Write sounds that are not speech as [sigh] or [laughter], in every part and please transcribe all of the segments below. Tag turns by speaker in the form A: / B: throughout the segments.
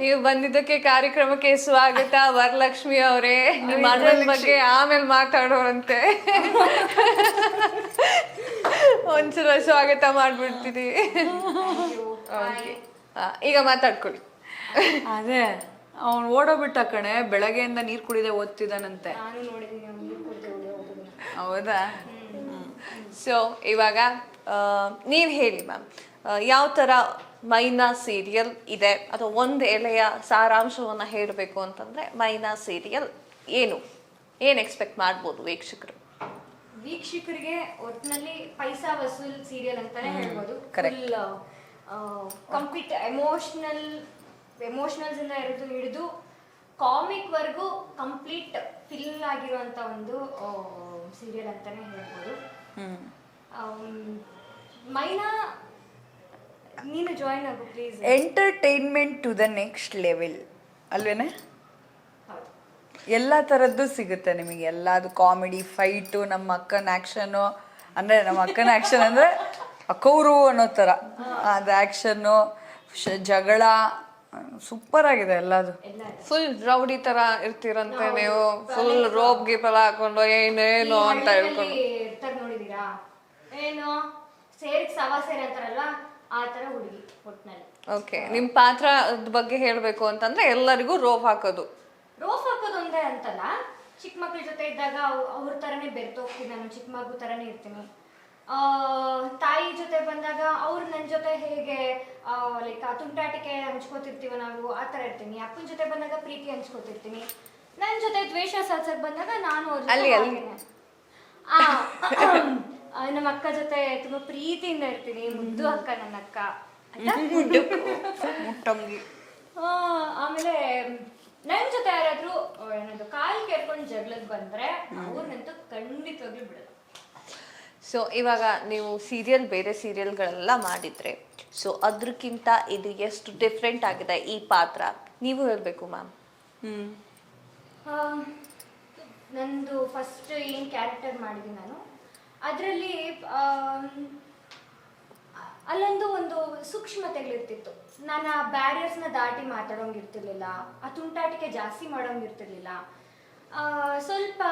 A: ನೀವು ಬಂದಿದ್ದಕ್ಕೆ ಕಾರ್ಯಕ್ರಮಕ್ಕೆ ಸ್ವಾಗತ ವರಲಕ್ಷ್ಮಿ ಅವರೇ. ನಿಮ್ಮ ಅಣ್ಣನ ಬಗ್ಗೆ ಆಮೇಲೆ ಮಾತಾಡೋರಂತೆ. ಒಂದ್ಸಲ ಸ್ವಾಗತ ಮಾಡ್ಬಿಡ್ತೀನಿ. ಈಗ ಮಾತಾಡ್ಕೊಳ್ಳಿ.
B: ಅದೇ ಅವನು ಓಡೋಬಿಟ್ಟ ಕಣೆ ಬೆಳಗ್ಗೆಯಿಂದ ನೀರು ಕುಡಿದೆ ಓದ್ತಿದ್ದಾನಂತೆ. ಹೌದಾ?
A: ಸೊ ಇವಾಗ ನೀವ್ ಹೇಳಿ ಮ್ಯಾಮ್. ಯಾವ ಥರ ಮೈನಾ ಸೀರಿಯಲ್ ಇದೆ? ಅಥವಾ ಒಂದು ಎಲೆಯ ಸಾರಾಂಶವನ್ನು ಹೇಳಬೇಕು ಅಂತಂದ್ರೆ ಮೈನಾ ಸೀರಿಯಲ್ ಏನು? ಏನು ಎಕ್ಸ್ಪೆಕ್ಟ್ ಮಾಡ್ಬೋದು ವೀಕ್ಷಕರು?
C: ವೀಕ್ಷಕರಿಗೆ ಒಟ್ಟಿನಲ್ಲಿ ಪೈಸಾ ವಸೂಲ್ ಸೀರಿಯಲ್ ಅಂತಾನೆ ಹೇಳ್ಬೋದು.
B: Correct
C: full complete emotional emotionals ಇಂದ ಹಿಡಿದು ಹಿಡಿದು ಕಾಮಿಕ್ ವರ್ಗೂ ಕಂಪ್ಲೀಟ್ ಫಿಲ್ ಆಗಿರುವಂತ ಒಂದು ಸೀರಿಯಲ್ ಅಂತಾನೆ ಹೇಳ್ಬೋದು. ಮೈನಾ ನೀನು ಜಾಯಿನ್ ಆಗು please
B: entertainment to the next level ಅಲ್ವೇನೆ?
C: ಹೌದು.
B: ಎಲ್ಲ ಥರದ್ದು ಸಿಗುತ್ತೆ ನಿಮಗೆ. ಎಲ್ಲದು ಕಾಮಿಡಿ ಫೈಟು ನಮ್ಮ ಅಕ್ಕನ ಆ್ಯಕ್ಷನು ಅಂದರೆ ನಮ್ಮ ಅಕ್ಕನ ಆ್ಯಕ್ಷನ್ ಅಂದರೆ ಅಕ್ಕವರು ಅನ್ನೋ ಥರ. ಅದು ಆ್ಯಕ್ಷನ್ನು ಜಗಳ ಸೂಪರ್ ಆಗಿದೆ ಎಲ್ಲದು.
A: ಫುಲ್ ರೌಡಿ ತರ ಇರ್ತೀರಂತೆ ನೀವು. ಫುಲ್ ರೋಪ್ ಗೀಪ್ ಎಲ್ಲ ಹಾಕೊಂಡು ಏನೇನು ಅಂತ ಹೇಳ್ಕೊಂಡು.
C: ನೋಡಿದೀರಾ ಏನು? ಸೇರಿ ಸವಾ ಸೇರಿ ಅಂತಾರಲ್ವಾ? ಆ ತರ ಹುಡುಗಿ ಒಟ್ನಲ್ಲಿ
A: ಓಕೆ ನಿಮ್ಮ ಪಾತ್ರ ಬಗ್ಗೆ ಹೇಳಬೇಕು ಅಂತಂದ್ರೆ ಎಲ್ಲರಿಗೂ ರೋಪ್ ಹಾಕೋದು
C: ರೋಫ್ ಹಾಕೋದು ಒಂದೇ ಅಂತಲ್ಲ ಚಿಕ್ಕ ಮಕ್ಳ ಜೊತೆ ಇದ್ದಾಗ ಅವ್- ಅವ್ರ ತರನೇ ಬೆರ್ತೋಗ್ತೀನಿ ನಾನು ಚಿಕ್ಕ ಮಗು ತರನೇ ಇರ್ತೀನಿ ಆ, ತಾಯಿ ಜೊತೆ ಬಂದಾಗ ಅವ್ರು ನನ್ನ ಜೊತೆ ಹೇಗೆ ಲೈಕ್ ತುಂಟಾಟಿಕೆ ಹಂಚ್ಕೋತಿರ್ತೀವ ನಾವು ಆ ಥರ ಇರ್ತೀನಿ ಅಪ್ಪನ ಜೊತೆ ಬಂದಾಗ ಪ್ರೀತಿ ಹಂಚ್ಕೋತಿರ್ತೀನಿ ನನ್ನ ಜೊತೆ ದ್ವೇಷ ಸಾಧಿಸಕ್ ಬಂದಾಗ ನಾನು ಅವ್ರ ಜೊತೆ
A: ಅಲ್ಲಿ, ಅಲ್ಲಿ.
C: ಹಾಗೇನೆ. ಆ, ಆ, ನಮ್ಮ ಅಕ್ಕ ಜೊತೆ ತುಂಬಾ ಪ್ರೀತಿಯಿಂದ ಇರ್ತೀನಿ. ಮುದ್ದು ಅಕ್ಕ ನನ್ನ ಅಕ್ಕ?
B: ಮುಟ್ಟಂಗಿ.
C: ಆಮೇಲೆ ನನ್ ಜೊತೆ ಯಾರಾದ್ರೂ ಏನದು ಕಾಲ್ ಕೇಳ್ಕೊಂಡು ಜಗಳಕ್ಕೆ ಬಂದ್ರೆ ಅವ್ರನ್ನಂತೂ ಖಂಡಿತವಾಗ್ಲೂ ಬಿಡಲ್ಲ.
A: ಸೊ ಇವಾಗ ನೀವು ಸೀರಿಯಲ್ ಬೇರೆ ಸೀರಿಯಲ್ಗಳೆಲ್ಲ ಮಾಡಿದ್ರೆ ಸೊ ಅದ್ರಕ್ಕಿಂತ ಇದು ಎಷ್ಟು ಡಿಫ್ರೆಂಟ್ ಆಗಿದೆ ಈ ಪಾತ್ರ? ನೀವು ಹೇಳಬೇಕು ಮ್ಯಾಮ್
C: ನಂದು ಫಸ್ಟ್ ಏನು ಕ್ಯಾರೆಕ್ಟರ್ ಮಾಡಿದ್ದೀನಿ ನಾನು? ಅದರಲ್ಲಿ ಅಲ್ಲೊಂದು ಒಂದು ಸೂಕ್ಷ್ಮತೆಗಳಿರ್ತಿತ್ತು ನಾನು ಆ ಬ್ಯಾರಿಯರ್ಸ್ನ ದಾಟಿ ಮಾತಾಡೋಂಗಿರ್ತಿರ್ಲಿಲ್ಲ, ಆ ತುಂಟಾಟಿಕೆ ಜಾಸ್ತಿ ಮಾಡೋಂಗಿರ್ತಿರ್ಲಿಲ್ಲ. ಸ್ವಲ್ಪ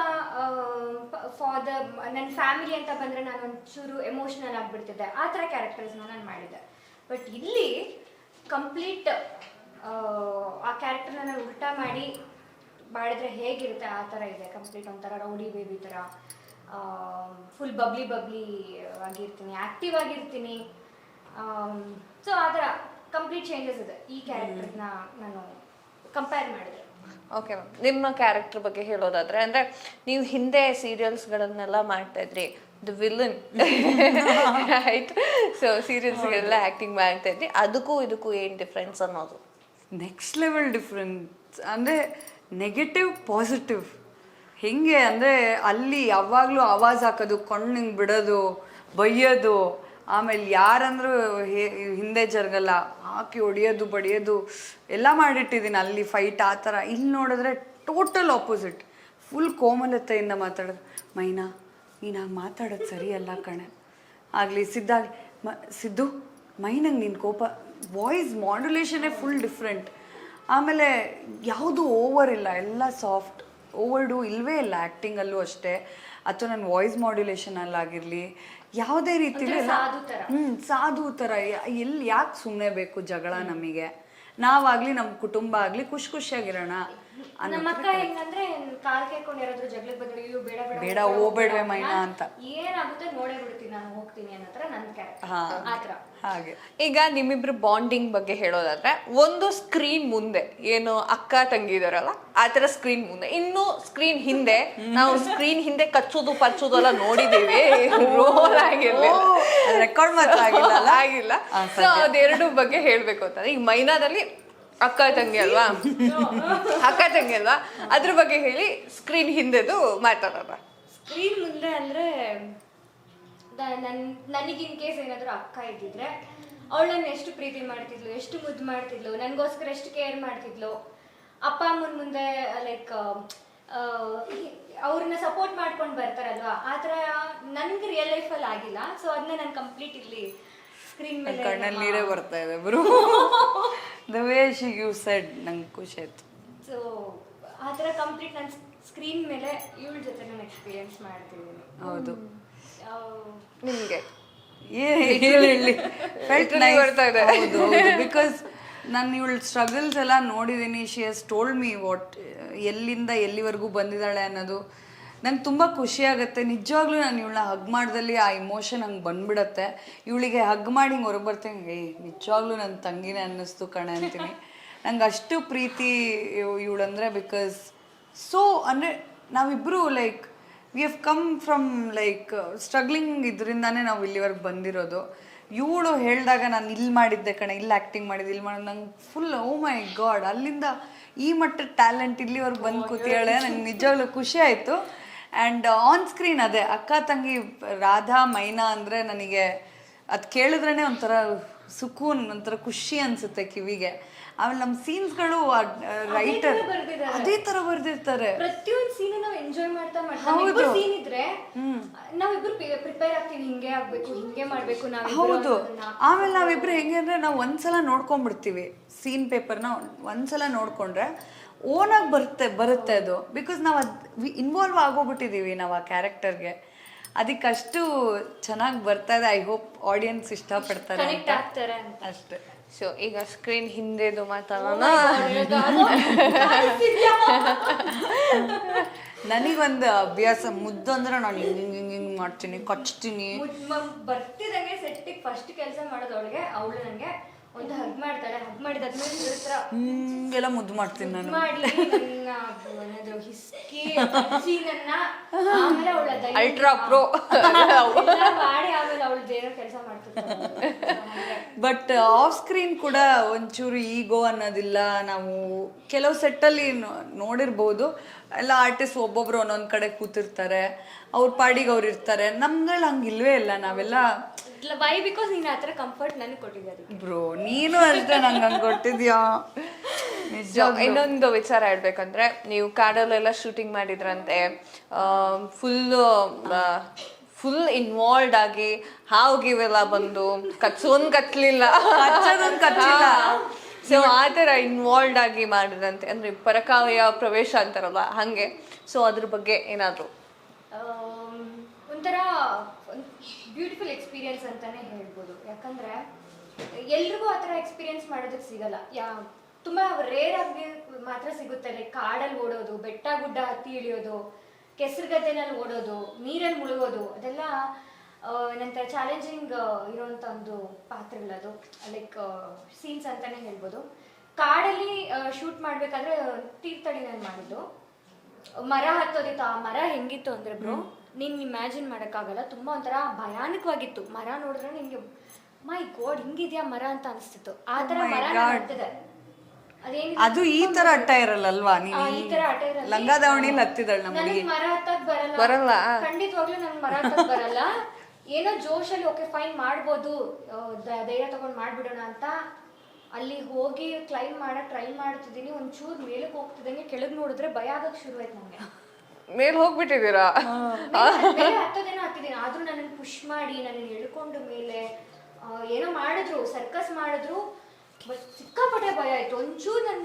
C: ಫಾರ್ ದ ನನ್ನ ಫ್ಯಾಮಿಲಿ ಅಂತ ಬಂದರೆ ನಾನು ಒಂಚೂರು ಎಮೋಷ್ನಲ್ ಆಗಿಬಿಡ್ತಿದ್ದೆ. ಆ ಥರ ಕ್ಯಾರೆಕ್ಟರ್ಸ್ನ ನಾನು ಮಾಡಿದ್ದೆ. ಬಟ್ ಇಲ್ಲಿ ಕಂಪ್ಲೀಟ್ ಆ ಕ್ಯಾರೆಕ್ಟರ್ನ ನಾನು ಉಲ್ಟಾ ಮಾಡಿ, ಮಾಡಿದ್ರೆ ಹೇಗಿರುತ್ತೆ? ಆ ಥರ ಇದೆ. ಕಂಪ್ಲೀಟ್ ಒಂಥರ ರೌಡಿ ಬೇಬಿ ಥರ. ಫುಲ್ ಬಬ್ಲಿ ಬಬ್ಲಿ ಆಗಿರ್ತೀನಿ ಆಕ್ಟಿವ್ ಆಗಿರ್ತೀನಿ. ಸೊ ಆ ಥರ ಕಂಪ್ಲೀಟ್ ಚೇಂಜಸ್ ಇದೆ ಈ ಕ್ಯಾರೆಕ್ಟರ್ನ ನಾನು ಕಂಪೇರ್ ಮಾಡಿದ್ರೆ
A: ಓಕೆ ಮ್ಯಾಮ್ ನಿಮ್ಮ ಕ್ಯಾರೆಕ್ಟರ್ ಬಗ್ಗೆ ಹೇಳೋದಾದ್ರೆ ಅಂದ್ರೆ ನೀವು ಹಿಂದೆ ಸೀರಿಯಲ್ಸ್ಗಳನ್ನೆಲ್ಲ ಮಾಡ್ತಾ ಇದ್ರಿ ದ ವಿಲನ್ ಆಯ್ತು ಸೊ ಸೀರಿಯಲ್ಸ್ಗೆಲ್ಲ ಆ್ಯಕ್ಟಿಂಗ್ ಮಾಡ್ತಾ ಇದ್ರಿ ಅದಕ್ಕೂ ಇದಕ್ಕೂ ಏನು ಡಿಫ್ರೆನ್ಸ್ ಅನ್ನೋದು?
B: ನೆಕ್ಸ್ಟ್ ಲೆವೆಲ್ ಡಿಫ್ರೆನ್ಸ್ ಅಂದರೆ ನೆಗೆಟಿವ್ ಪಾಸಿಟಿವ್ ಹೆಂಗೆ ಅಂದರೆ ಅಲ್ಲಿ ಯಾವಾಗಲೂ ಆವಾಜ್ ಹಾಕೋದು ಕಣ್ಣಿಂಗೆ ಬಿಡೋದು, ಬೈಯೋದು, ಆಮೇಲೆ ಯಾರಂದ್ರೂ ಹಿಂದೆ ಜರಗಲ್ಲ, ಹಾಕಿ ಹೊಡಿಯೋದು, ಬಡಿಯೋದು, ಎಲ್ಲ ಮಾಡಿಟ್ಟಿದ್ದೀನಿ ಅಲ್ಲಿ ಫೈಟ್ ಆ ಥರ. ಇಲ್ಲಿ ನೋಡಿದ್ರೆ ಟೋಟಲ್ ಆಪೋಸಿಟ್ ಫುಲ್ ಕೋಮಲತೆಯಿಂದ ಮಾತಾಡೋದು. ಮೈನಾ, ನೀನು ಮಾತಾಡೋದು ಸರಿಯಲ್ಲ ಕಣೆ. ಆಗಲಿ ಸಿದ್ಧಾಗ್ಲಿ ಮ, ಸಿದ್ದು, ಮೈನಂಗೆ ನಿನ್ನ ಕೋಪ ವಾಯ್ಸ್ ಮಾಡ್ಯುಲೇಷನೇ ಫುಲ್ ಡಿಫ್ರೆಂಟ್ ಆಮೇಲೆ ಯಾವುದು ಓವರ್ ಇಲ್ಲ, ಎಲ್ಲ ಸಾಫ್ಟ್ ಓವರ್ ಡೂ ಇಲ್ವೇ ಇಲ್ಲ ಆ್ಯಕ್ಟಿಂಗಲ್ಲೂ ಅಷ್ಟೇ. ಅಥವಾ ನನ್ನ ವಾಯ್ಸ್ ಮಾಡ್ಯುಲೇಷನಲ್ಲಾಗಿರಲಿ ಯಾವುದೇ ರೀತಿಲಿ ಹ್ಞೂ ಸಾಧು ಥರ ಎಲ್ಲಿ ಯಾಕೆ ಸುಮ್ಮನೆ ಬೇಕು ಜಗಳ ನಮಗೆ? ನಾವಾಗಲಿ ನಮ್ಮ ಕುಟುಂಬ ಆಗಲಿ ಖುಷಿ ಖುಷಿಯಾಗಿರೋಣ.
C: ನಮ್ಮ ಅಕ್ಕ ಹೆಂಗಂದ್ರೆ ಕಾಲ್ ಕೇಳ್ಕೊಂಡು ಯಾರಾದ್ರೂ ಜಗಳಕ್ಕೆ ಬೇಡ ಬೇಡ
B: ಬೇಡ, ಹೋಗ್ಬೇಡ್ವೆ ಮೈನಾ ಅಂತ.
C: ಏನಾಗುತ್ತೆ ನೋಡೇ ಬಿಡ್ತೀನಿ ನಾನು ಹೋಗ್ತೀನಿ ನನ್ನ ಕ್ಯಾರೆಕ್ಟರ್
B: ಹಾ. ಹಾಗೆ.
A: ಈಗ ನಿಮ್ಮಿಬ್ರು ಬಾಂಡಿಂಗ್ ಬಗ್ಗೆ ಹೇಳೋದಾದ್ರೆ ಒಂದು ಸ್ಕ್ರೀನ್ ಮುಂದೆ ಏನು ಅಕ್ಕ ತಂಗಿ ಇದಾರಲ್ಲ ಆ ತರ ಸ್ಕ್ರೀನ್ ಮುಂದೆ. ಇನ್ನು ಸ್ಕ್ರೀನ್ ಹಿಂದೆ ನಾವು ಸ್ಕ್ರೀನ್ ಹಿಂದೆ ಕಚ್ಚೋದು ಪರ್ಚೋದು ಎಲ್ಲ ನೋಡಿದೀವಿ. ರೋಲ್ ಆಗಿರ್ಲಿ.
B: ರೆಕಾರ್ಡ್ ಮಾತ್ರ ಆಗಿಲ್ಲ
A: ಆಗಿಲ್ಲ. ಸೊ ಅದೆರಡು ಬಗ್ಗೆ ಹೇಳ್ಬೇಕು ಅಂತ. ಈಗ ಮೈನಾದಲ್ಲಿ ಅಕ್ಕ ತಂಗಿ ಅಲ್ವಾ? ಅಕ್ಕ ತಂಗಿ ಅಲ್ವಾ? ಅದ್ರ ಬಗ್ಗೆ ಹೇಳಿ ಸ್ಕ್ರೀನ್ ಹಿಂದೆದು ಮಾತಾಡೋಣ.
C: ಸ್ಕ್ರೀನ್ ಮುಂದೆ ಅಂದ್ರೆ ನನಗಿನ್ ಕೇಸ್ ಏನಾದರೂ ಅಕ್ಕ ಇದ್ದಿದ್ರೆ ಅವಳು ನನ್ನ ಎಷ್ಟು ಪ್ರೀತಿ ಮಾಡ್ತಿದ್ಲು, ಎಷ್ಟು ಮುದ್ದು ಮಾಡ್ತಿದ್ಲು, ನನಗೋಸ್ಕರ ಎಷ್ಟು ಕೇರ್ ಮಾಡ್ತಿದ್ಲು, ಅಪ್ಪ ಅಮ್ಮನ ಮುಂದೆ ಲೈಕ್ ಅವ್ರನ್ನ ಸಪೋರ್ಟ್ ಮಾಡ್ಕೊಂಡು ಬರ್ತಾರಲ್ವಾ, ಆ ಥರ ನನ್ಗೆ ರಿಯಲ್ ಲೈಫಲ್ಲಿ ಆಗಿಲ್ಲ ಸೊ ಅದನ್ನ ನಾನು ಕಂಪ್ಲೀಟ್ ಇಲ್ಲಿ
B: ಕಣ್ಣಲ್ಲಿ ನೀರೇ ಬರ್ತಾ ಇದೆ bro. The way she you said ನಂಗೆ ಖುಷಿ ಆಯ್ತು.
C: ಸೊ ಆ ಥರ ಕಂಪ್ಲೀಟ್ ನಾನು ಸ್ಕ್ರೀನ್ ಮೇಲೆ ಇವಳ ಜೊತೆ ನಾನು ಎಕ್ಸ್ಪೀರಿಯನ್ಸ್ ಮಾಡ್ತಿದ್ದೀನಿ.
B: ಹೌದು.
A: ನಿಮಗೆ? [laughs] ಬರ್ತಾ ಇದೆ.
B: ಹೌದು ಬಿಕಾಸ್ ನಾನು ಇವಳ ಸ್ಟ್ರಗಲ್ಸ್ ಎಲ್ಲ ನೋಡಿದ್ದೀನಿ she has told me what ಎಲ್ಲಿಂದ ಎಲ್ಲಿವರೆಗೂ ಬಂದಿದ್ದಾಳೆ ಅನ್ನೋದು. ನಂಗೆ ತುಂಬ ಖುಷಿ ಆಗುತ್ತೆ. ನಿಜವಾಗ್ಲೂ ನಾನು ಇವಳನ್ನ ಹಗ್ ಮಾಡ್ದಲ್ಲಿ ಆ ಇಮೋಷನ್ ಹಂಗೆ ಬಂದ್ಬಿಡತ್ತೆ. ಇವಳಿಗೆ ಹಗ್ ಮಾಡಿ ಹಿಂಗೆ ಹೊರಗೆ ಬರ್ತೀನಿ. ಏಯ್ ನಿಜವಾಗ್ಲೂ ನನ್ನ ತಂಗಿನೇ ಅನ್ನಿಸ್ತು ಕಣೆ ಅಂತೀನಿ. ನಂಗೆ ಅಷ್ಟು ಪ್ರೀತಿ ಇವಳಂದ್ರೆ ಬಿಕಾಸ್ ಸೊ ಅಂದರೆ ನಾವಿಬ್ಬರು like we have come from like struggling ಇದರಿಂದಾನೇ ನಾವು ಇಲ್ಲಿವರೆಗೆ ಬಂದಿರೋದು. ಇವಳು ಹೇಳಿದಾಗ ನಾನು ಇಲ್ಲಿ ಮಾಡಿದ್ದೆ ಕಣೆ ಇಲ್ಲಿ ಆ್ಯಕ್ಟಿಂಗ್ ಮಾಡಿದ್ದೆ ಇಲ್ಲಿ ಮಾಡೋದು. ನಂಗೆ ಫುಲ್ ಓ ಮೈ ಗಾಡ್ ಅಲ್ಲಿಂದ ಈ ಮಟ್ಟದ ಟ್ಯಾಲೆಂಟ್ ಇಲ್ಲಿವರೆಗೆ ಬಂದು ಕೂತಿಯಾಳೆ ನಂಗೆ ನಿಜವಾಗ್ಲೂ ಖುಷಿ ಆಯಿತು. ಆ್ಯಂಡ್ ಆನ್ ಸ್ಕ್ರೀನ್ ಅದೇ ಅಕ್ಕ ತಂಗಿ ರಾಧಾ ಮೈನಾ ಅಂದರೆ ನನಗೆ ಅದು ಕೇಳಿದ್ರೇ ಒಂಥರ ಸುಕೂನ್ ಒಂಥರ ಖುಷಿ ಅನಿಸುತ್ತೆ ಕಿವಿಗೆ ಆಮೇಲೆ ನಮ್ಮ ಸೀನ್ಸ್ಗಳು ರೈಟರ್. ಅದೇ ತರ ಬರ್ದಿರ್ತಾರೆ
C: ಪ್ರತಿಯೊಂದು ಸೀನ್ ನಾವು ಎಂಜಾಯ್ ಮಾಡ್ತಾ ಮಾಡ್ತಾ. ಸೀನ್ ಇದ್ರೆ ನಾವಿಬ್ರು ಪ್ರಿಪೇರ್ ಆಗ್ತೀವಿ ಹಿಂಗೆ ಆಗ್ಬೇಕು ಹಿಂಗೆ ಮಾಡ್ಬೇಕು ನಾವು
B: ಹೌದು. ಆಮೇಲೆ ನಾವಿಬ್ರು ಹೆಂಗೆ ಅಂದ್ರೆ ನಾವು ಒಂದ್ಸಲ ನೋಡ್ಕೊಂಡ್ಬಿಡ್ತೀವಿ ಸೀನ್ ಪೇಪರ್ನ ಒಂದ್ಸಲ ನೋಡ್ಕೊಂಡ್ರೆ ಓನಾಗಿ ಬರುತ್ತೆ ಬರುತ್ತೆ ಅದು. ಬಿಕಾಸ್ ನಾವು ಅದು ಇನ್ವಾಲ್ವ್ ಆಗೋಗ್ಬಿಟ್ಟಿದ್ದೀವಿ ನಾವು ಆ ಕ್ಯಾರೆಕ್ಟರ್ಗೆ ಅದಕ್ಕಷ್ಟು ಚೆನ್ನಾಗಿ ಬರ್ತಾ ಇದೆ. ಐ ಹೋಪ್ ಆಡಿಯನ್ಸ್ ಇಷ್ಟಪಡ್ತಾರೆ
C: ಅಷ್ಟೆ
B: ಅಂತ.
C: ಆಗ್ತಾರೆ ಅಂತ.
B: ಅಷ್ಟೇ.
A: ಸೊ ಈಗ ಸ್ಕ್ರೀನ್ ಹಿಂದೆದು ಮಾತಾಡೋಣ. [laughs]
B: ನನಗೊಂದು ಅಭ್ಯಾಸ ಮುದ್ದಂದ್ರೆ ನಾನು ಹಿಂಗೆ ಹಿಂಗೆ ಹಿಂಗೆ ಹಿಂಗೆ ಮಾಡ್ತೀನಿ ಕಚ್ತೀನಿ.
C: ಬರ್ತಿದಂಗೆ ಸೆಟ್ಟಿಗೆ ಫಸ್ಟ್ ಕೆಲಸ ಮಾಡೋದವಳಿಗೆ ಅವಳು ನಂಗೆ. ಒಂದು ಹಗ್ ಮಾಡ್ತಾಳೆ ಹಗ್ ಮಾಡಿದಾದ್ಮೇಲೆ ಇವ್ರ ಹತ್ರ
B: ಹಿಂಗೆಲ್ಲ ಮುದ್ದು ಮಾಡ್ತೀನಿ ನಾನು.
C: ಮಾಡಿ ನನ್ನ ಏನಾದ್ರು ಹಿಸ್ಕಿ ಕಚ್ಚಿ ನನ್ನ ಆಮೇಲೆ ಅವಳ
A: ಅಲ್ಟ್ರಾ pro.
C: ಮಾಡಿ ಆಮೇಲೆ ಅವಳು ಬೇರೆ ಕೆಲಸ ಮಾಡ್ತಿರ್ತಾಳೆ.
B: ಬಟ್ ಆಫ್ ಸ್ಕ್ರೀನ್ ಕೂಡ ಒಂಚೂರು ಈಗೋ ಅನ್ನೋದಿಲ್ಲ. ನಾವು ಕೆಲವು ಸೆಟ್ಟಲ್ಲಿ ನೋಡಿರ್ಬೋದು. ಎಲ್ಲ ಆರ್ಟಿಸ್ಟ್ ಒಬ್ಬೊಬ್ರು ಒಂದೊಂದು ಕಡೆ ಕೂತಿರ್ತಾರೆ ಅವ್ರ ಪಾಡಿಗೆ ಅವ್ರು ಇರ್ತಾರೆ. ನಮ್ಗಳು ಹಂಗಿಲ್ವೇ ಇಲ್ವೇ ಇಲ್ಲ ನಾವೆಲ್ಲ
C: ವೈ ಬಿಕಾಸ್ ನೀನು ಆ ಥರ ಕಂಫರ್ಟ್ ನನಗೆ ಕೊಟ್ಟಿದ್ದಾರೆ
B: ಬ್ರೋ ನೀನು ಅಷ್ಟೇ ನಂಗೆ ಹಂಗೆ ಕೊಟ್ಟಿದ್ಯಾ? ನಿಜ
A: ಇನ್ನೊಂದು ವಿಚಾರ ಹೇಳ್ಬೇಕಂದ್ರೆ ನೀವು ಕಾಡಲ್ಲೆಲ್ಲ ಶೂಟಿಂಗ್ ಮಾಡಿದ್ರಂತೆ ಫುಲ್ ಫುಲ್ ಇನ್ವಾಲ್ವ್ ಆಗಿ ಹಾವು ಗಿವೆಲ್ಲ ಬಂದು ಕಚ್ಚೋನ್ ಕತ್ಲಿಲ್ಲ.
B: ಕಚ್ಚೋದೊಂದು ಕಚ್ಚಿಲ್ಲ.
A: ಸೊ ಆ ಥರ ಇನ್ವಾಲ್ವ್ಡ್ ಆಗಿ ಮಾಡಿದಂತೆ. ಅಂದರೆ ಪರಕಾವಯ ಪ್ರವೇಶ ಅಂತಾರಲ್ಲ, ಹಾಗೆ. ಸೊ ಅದ್ರ ಬಗ್ಗೆ ಏನಾದರೂ?
C: ಒಂಥರ ಬ್ಯೂಟಿಫುಲ್ ಎಕ್ಸ್ಪೀರಿಯನ್ಸ್ ಅಂತಾನೆ ಹೇಳ್ಬೋದು. ಯಾಕಂದ್ರೆ, ಎಲ್ರಿಗೂ ಆ ಥರ ಎಕ್ಸ್ಪೀರಿಯನ್ಸ್ ಮಾಡೋದಕ್ಕೆ ಸಿಗಲ್ಲ. ಯಾ, ತುಂಬ ರೇರ್ ಆಗಿ ಮಾತ್ರ ಸಿಗುತ್ತೆ. ಲೈಕ್ ಕಾಡಲ್ಲಿ ಓಡೋದು, ಬೆಟ್ಟ ಗುಡ್ಡ ಹತ್ತಿ ಇಳಿಯೋದು ಕೆಸರು ಗದ್ದೆನಲ್ಲಿ ಓಡೋದು, ನೀರಲ್ಲಿ ಮುಳುಗೋದು, ಅದೆಲ್ಲ ಏನಂತ ಚಾಲೆಂಜಿಂಗ್ ಇರೋವಂಥ ಒಂದು ಪಾತ್ರಗಳದು. ಲೈಕ್ ಸೀನ್ಸ್ ಅಂತಾನೆ ಹೇಳ್ಬೋದು. ಕಾಡಲ್ಲಿ ಶೂಟ್ ಮಾಡಬೇಕಾದ್ರೆ ನಾನು ಮಾಡಿದ್ದು. ಮರ ಹತ್ತೋದಿತ್ತು. ಆ ಮರ ಹೆಂಗಿತ್ತು ಅಂದ್ರೆ ಬ್ರೋ ನೀನ್ ಇಮ್ಯಾಜಿನ್ ಮಾಡೋಕ್ಕಾಗಲ್ಲ. ತುಂಬಾ ಒಂಥರ ಭಯಾನಕವಾಗಿತ್ತು. ಮರ ನೋಡಿದ್ರೆ ನಿಂಗೆ ಮೈ ಗೋಡ್ ಹಿಂಗಿದ್ಯಾ ಮರ ಅಂತ ಅನಿಸ್ತಿತ್ತು. ಆ ತರ
B: Oh
C: ಮರ. ಹತ್ತಿದೆ
B: ಅದು ಈ ತರ ಅಟ್ಟ ಇರಲ್ಲಲ್ವಾ? ನೀನು
C: ಈ ತರ ಅಟ್ಟ ಇರಲ್ಲ.
B: ಲಂಗ ದಾವಣಿಲಿ ಹತ್ತಿದಳು ನಮ್ಮ
C: ನನಗ್ ಮರ ಹತ್ತಕ್ ಬರಲ್ಲ.
A: ಬರಲ್ಲ?
C: ಖಂಡಿತವಾಗ್ಲೂ ನಂಗೆ ಮರ ಹತ್ತಕ್ ಬರಲ್ಲ. ಏನೋ ಜೋಶಲ್ಲಿ ಓಕೆ ಫೈನ್ ಮಾಡ್ಬೋದು ಧೈರ್ಯ ತಗೊಂಡ್ ಮಾಡಿಬಿಡೋಣ ಅಂತ ಅಲ್ಲಿ ಹೋಗಿ ಕ್ಲೈಮ್ ಮಾಡಕ್ಕೆ ಟ್ರೈ ಮಾಡ್ತಿದ್ದೀನಿ ಒಂಚೂರು ಮೇಲಕ್ಕೆ ಹೋಗ್ತಿದ್ದಂಗೆ ಕೆಳಗ್ ನೋಡಿದ್ರೆ ಭಯ ಆಗಕ್ ಶುರು ಆಯ್ತು ನಂಗೆ.
A: ಮೇಲ್ ಹೋಗ್ಬಿಟ್ಟಿದ್ದೀರಾ?
C: ಹತ್ತೋದೇನೋ ಹತ್ತಿದ್ದೀನಿ ಆದ್ರೂ ನನ್ನನ್ನು ಪುಷ್ ಮಾಡಿ ನನ್ನ ಎಳ್ಕೊಂಡು ಮೇಲೆ ಏನೋ ಮಾಡಿದ್ರು ಸರ್ಕಸ್ ಮಾಡಿದ್ರು ಬಟ್ ಸಿಕ್ಕಾಪಟ್ಟೆ ಭಯ ಆಯ್ತು. ಒಂಚೂರು ನನ್ನ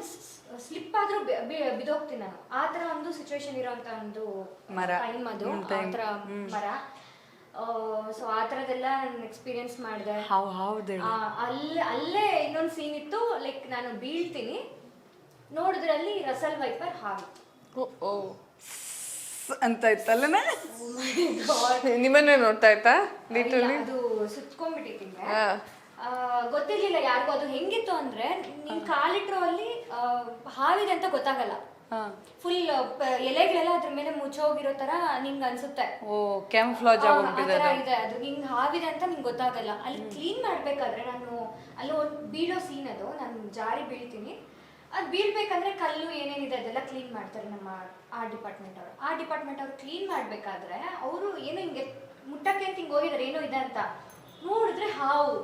C: ಸ್ಲಿಪ್ ಆದ್ರೂ ಬಿ- ಬಿ- ಬಿದೋಗ್ತೀನಿ ನಾನು. ಆ ಥರ ಒಂದು ಸಿಚುವೇಶನ್ ಇರೋಂಥ ಒಂದು
B: ಮರ.
C: ಟೈಮ್ ಅದು
B: ಹ್ಮ್,
C: ಆ ಥರ ಮರ. ಸೊ ಆ ಥರದ್ದೆಲ್ಲ ನಾನು ಎಕ್ಸ್ಪೀರಿಯನ್ಸ್ ಮಾಡಿದೆ. ಅಲ್ಲೇ ಅಲ್ಲೇ ಇನ್ನೊಂದು ಸೀನ್ ಇತ್ತು ಲೈಕ್ ನಾನು ಬೀಳ್ತೀನಿ. ನೋಡಿದ್ರಲ್ಲಿ ರಸಲ್ ವೈಪರ್ ಹಾಗೆ
A: ಓ
B: ಅಂತ ಇತ್ತಲ್ಲ
A: ನಿಮ್ಮನ್ನೇ ನೋಡ್ತಾ ಇತ್ತಾ?
C: ಇಲ್ಲ, ಅದು ಸುತ್ಕೊಂಡ್ಬಿಟ್ಟಿದ್ದೀನಿ. ಗೊತ್ತಿರ್ಲಿಲ್ಲ ಯಾರಿಗೂ ಅದು ಹೆಂಗಿತ್ತು ಅಂದ್ರೆ ನಿನ್ ಕಾಲಿಟ್ರೋ ಅಲ್ಲಿ ಹಾವಿದೆ ಅಂತ ಗೊತ್ತಾಗಲ್ಲ. ಫುಲ್ ಎಲೆಗಳೆಲ್ಲ ಅದ್ರ ಮೇಲೆ ಮುಚ್ಚೋಗಿರೋ ತರ ನಿಂಗ್ ಅನ್ಸುತ್ತೆ.
B: ಓ ಕ್ಯಾಂಫ್ಲಾಜ್
C: ಆ, ಆ
B: ಅದು.
C: ಇದೆ. ಅದು ನಿಂಗ್ ಹಾವಿದೆ ಅಂತ ನಿಂಗೆ ಗೊತ್ತಾಗಲ್ಲ. ಅಲ್ಲಿ ಕ್ಲೀನ್ ಮಾಡ್ಬೇಕಾದ್ರೆ ನಾನು ಅಲ್ಲಿ ಒಂದು ಬೀಳೋ ಸೀನ್ ಅದು. ನಾನು ಜಾರಿ ಬೀಳ್ತೀನಿ. ಅದು ಬೀಳ್ಬೇಕಂದ್ರೆ ಕಲ್ಲು ಏನೇನಿದೆ ಅದೆಲ್ಲ ಕ್ಲೀನ್ ಮಾಡ್ತಾರೆ ನಮ್ಮ ಆ ಡಿಪಾರ್ಟ್ಮೆಂಟ್ ಅವರು. ಆ ಡಿಪಾರ್ಟ್ಮೆಂಟ್ ಅವ್ರು ಕ್ಲೀನ್ ಮಾಡ್ಬೇಕಾದ್ರೆ ಅವರು ಏನೋ ಹಿಂಗೆ ಮುಟ್ಟಕ್ಕೆ ಅಂತ ಹಿಂಗೆ ಹೋಗಿದ್ದಾರೆ ಏನೋ ಇದೆ ಅಂತ. ನೋಡಿದ್ರೆ ಹಾವು.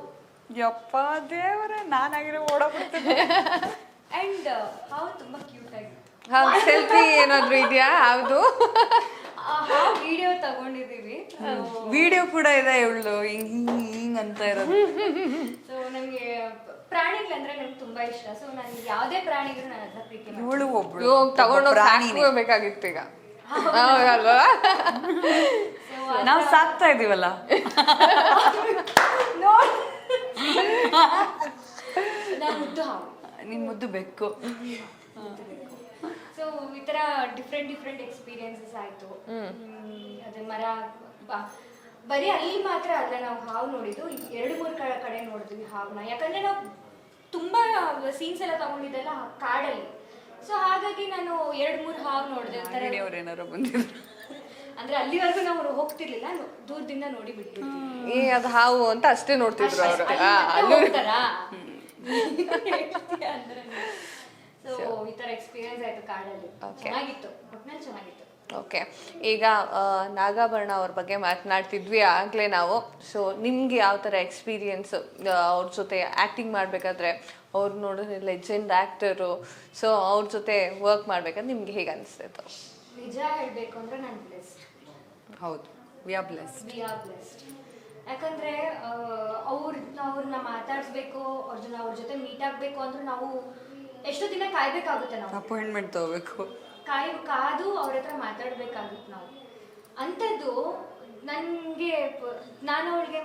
B: ಯಪ್ಪ ದೇವರೇ ನಾನಾಗಿರೋ ಓಡೋಗ್ಬಿಡ್ತೀನಿ. [laughs]
C: ಅಂಡ್ ಹಾವು ತುಂಬಾ ಕ್ಯೂಟ್ ಆಗಿ
A: ಹಾ ಸೆಲ್ಫಿ ಏನಾದ್ರು ಇದೆಯಾ? ಹೌದು.
C: ವಿಡಿಯೋ ತಗೊಂಡಿದ್ದೀವಿ.
B: ವಿಡಿಯೋ ಕೂಡ ಇದೆ ಇವಳು ಹಿಂಗ್ ಹಿಂಗ್ ಹಿಂಗ್ ಅಂತ ಇರೋದು.
C: ಸೊ ನನಗೆ ಪ್ರಾಣಿಗಳಂದ್ರೆ ನಂಗೆ ತುಂಬಾ ಇಷ್ಟ. ಸೊ ನಾನು ಯಾವುದೇ ಪ್ರಾಣಿಗಳು ನನ್ನ ಹತ್ರ ಪ್ರೀತಿ ಮಾಡ್ತೀನಿ.
B: ಇವಳು ಒಬ್ಳು.
A: ಇವಾಗ ತಗೊಂಡೋಗಿ
B: ಬೇಕಾಗಿತ್ತು
A: ಸಾಕ್ಬೇಕಾಗಿತ್ತು ಈಗ ಹೌದಲ್ವಾ?
B: ನಾವು ಸಾಕ್ತಾ ಇದೀವಲ್ಲ.
C: ನಾನು [laughs] ಮುದ್ದು ಹಾವು.
B: ನಿನ್ ಮುದ್ದು ಬೆಕ್ಕು.
C: ಸೊ ಈ ತರ ಡಿಫ್ರೆಂಟ್ ಡಿಫ್ರೆಂಟ್ ಎಕ್ಸ್ಪೀರಿಯನ್ಸಸ್ ಆಯ್ತು. ಅದೇ ಮರ ಬರೀ ಅಲ್ಲಿ ಮಾತ್ರ ಅಲ್ಲ ನಾವು ಹಾವು ನೋಡಿದ್ದು. ಎರಡು ಮೂರು ಕಡೆ ಕಡೆ ನೋಡಿದ್ವಿ ಹಾವನ್ನ ಯಾಕಂದ್ರೆ ನಾವು ತುಂಬಾ ಸೀನ್ಸ್ ಎಲ್ಲ ತಗೊಂಡಿದ್ದೆಲ್ಲ ಕಾಡಲ್ಲಿ. ಸೊ ಹಾಗಾಗಿ ನಾನು ಎರಡು ಮೂರು ಹಾವು ನೋಡಿದೆ ಒಂಥರ.
B: ಅವ್ರು ಏನಾರು ಬಂದಿದ್ರು. [laughs]
C: ಅಂದ್ರೆ ಅಲ್ಲಿವರೆಗೂ ನಾವು ಹೋಗ್ತಿರ್ಲಿಲ್ಲ ದೂರದಿಂದ ನೋಡಿ ಬಿಟ್ಬಿಡ್ತೀವಿ
A: ಏ ಅದು ಹಾವು ಅಂತ ಅಷ್ಟೇ ನೋಡ್ತಿದ್ರು ಅವರು. [laughs]
C: ಸೊ ಈ ತರ ಎಕ್ಸ್ಪೀರಿಯನ್ಸ್ ಆಯ್ತು ಕಾಡಲ್ಲಿ. ಚೆನ್ನಾಗಿತ್ತು. ಒಟ್ನಲ್ಲಿ ಚೆನ್ನಾಗಿತ್ತು.
A: ಓಕೆ ಈಗ ನಾಗಾಭರಣ ಅವ್ರ ಬಗ್ಗೆ ಮಾತನಾಡ್ತಿದ್ವಿ ಆಗಲೇ ನಾವು. ಸೊ ನಿಮ್ಗೆ ಯಾವ ಥರ ಎಕ್ಸ್ಪೀರಿಯನ್ಸ್ ಅವ್ರ ಜೊತೆ ಆ್ಯಕ್ಟಿಂಗ್ ಮಾಡಬೇಕಾದ್ರೆ ಅವ್ರು ನೋಡಿದ್ರೆ ಲೆಜೆಂಡ್ ಆ್ಯಕ್ಟರು ಸೊ ಅವ್ರ ಜೊತೆ ವರ್ಕ್ ಮಾಡ್ಬೇಕಾದ್ರೆ ನಿಮ್ಗೆ ಹೇಗೆ ಅನಿಸ್ತಿತ್ತು?
C: ನಿಜ ಹೇಳ್ಬೇಕು ಅಂದ್ರೆ ನಾನು ಬ್ಲೆಸ್ಡ್
B: ಹೌದು. We are blessed
C: we are blessed ಯಾಕಂದ್ರೆ ಅವ್ರ ಅವ್ರನ್ನ ಮಾತಾಡಿಸ್ಬೇಕು ಅವ್ರ ಜೊತೆ ಅವ್ರ ಜೊತೆ ಮೀಟ್ ಆಗಬೇಕು ಅಂದ್ರೆ ನಾವು ಎಷ್ಟು ದಿನ ಕಾಯ್ಬೇಕಾಗುತ್ತೆ ನಾವು.
B: ಅಪಾಯಿಂಟ್ಮೆಂಟ್ ತಗೋಬೇಕು.
C: ಕಾಯ್ ಕಾದು ಅವ್ರ ಹತ್ರ ಮಾತಾಡ್ಬೇಕಾಗುತ್ತೆ ನಾವು. ಅಂಥದ್ದು ನನಗೆ ನಾನು ಅವಳಿಗೆ